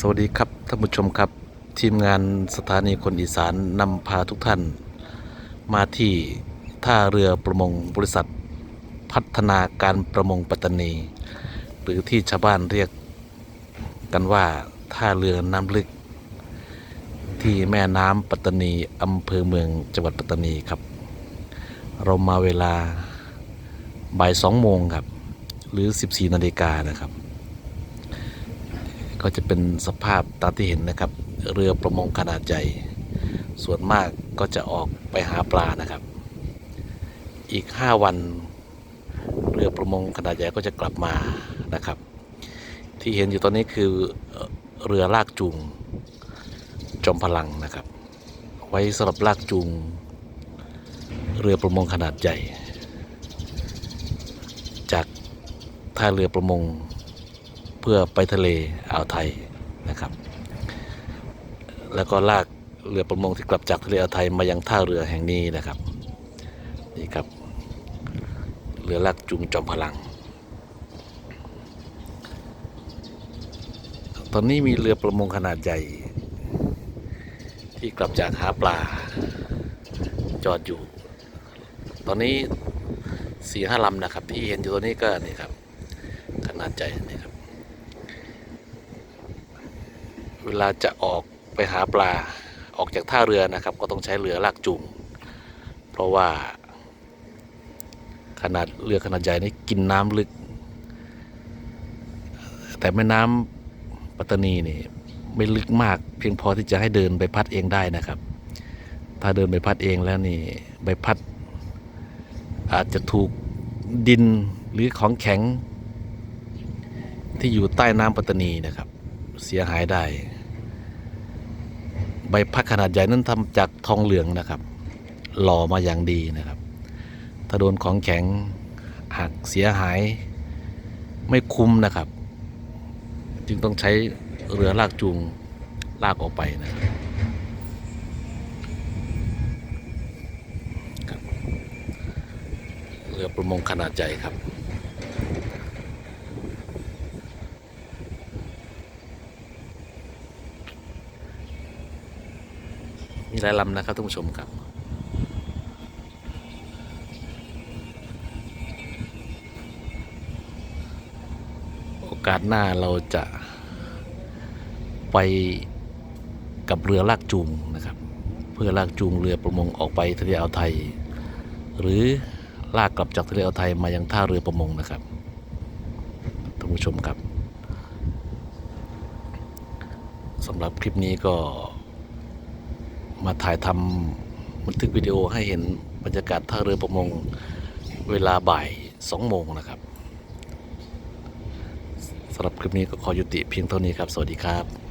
สวัสดีครับท่านผู้ชมครับ ทีมงานสถานีคนอีสานนำพาทุกท่าน มาที่ท่าเรือประมงบริษัท พัฒนาการประมงปัตตานี หรือที่ชาวบ้านเรียกกันว่าท่าเรือน้ำลึก ที่แม่น้ำปัตตานีอำเภอเมืองจังหวัดปัตตานีครับ เรามาเวลาบ่ายสองโมงครับ หรือ 14นาฬิกานะครับ ก็จะเป็นสภาพตามที่เห็นนะครับ เรือประมงขนาดใหญ่ส่วนมากก็จะออกไปหาปลานะครับ อีก 5 วัน เรือประมงขนาดใหญ่ก็จะกลับมานะครับ ที่เห็นอยู่ตอนนี้คือเรือลากจูงจอมพลังนะครับ ไว้สำหรับลากจูง เรือประมงขนาดใหญ่ จากท่าเรือประมง พื่อไปทะเลอ่าวไทยนะครับ แล้วก็ลากเรือประมงที่กลับจากทะเลอ่าวไทยมายังท่าเรือแห่งนี้นะครับ นี่ครับ เรือลากจูงจอมพลัง ตอนนี้มีเรือประมงขนาดใหญ่ ที่กลับจากหาปลา จอดอยู่ ตอนนี้สี่ห้าลำนะครับ ที่เห็นอยู่ตรงนี้ก็นี่ครับขนาดใหญ่นี่ครับ เวลาจะออกไปหาปลาออกจากท่าเรือนะครับ ก็ต้องใช้เรือลากจูงเพราะว่า ขนาดเรือขนาดใหญ่นี้กินน้ำลึก แต่แม่น้ำปัตตานีนี่ไม่ลึกมาก เพียงพอที่จะให้เดินไปพัดเองได้นะครับ ถ้าเดินไปพัดเองแล้วนี่ใบพัด อาจจะถูกดินหรือของแข็ง ที่อยู่ใต้น้ำปัตตานีนะครับ เสียหายได้ ใบพัดขนาดใหญ่นั้นทำจากทองเหลืองนะครับ หล่อมาอย่างดีนะครับ ถ้าโดนของแข็งหักเสียหายไม่คุ้มนะครับ จึงต้องใช้เรือลากจูงลากออกไปนะครับเรือประมงขนาดใหญ่ครับ มีหลายลำนะครับท่านผู้ชมครับโอกาสหน้าเราจะไปกับเรือลากจูงนะครับ เพื่อลากจูงเรือประมงออกไปทะเลอ่าวไทย หรือลากกลับจากทะเลอ่าวไทยมายังท่าเรือประมงนะครับท่านผู้ชมครับสำหรับคลิปนี้ก็ มาถ่ายทำบันทึกวิดีโอให้เห็นบรรยากาศท่าเรือประมงเวลาบ่ายสองโมงนะครับสำหรับคลิปนี้ก็ขอยุติเพียงเท่านี้ครับ สวัสดีครับ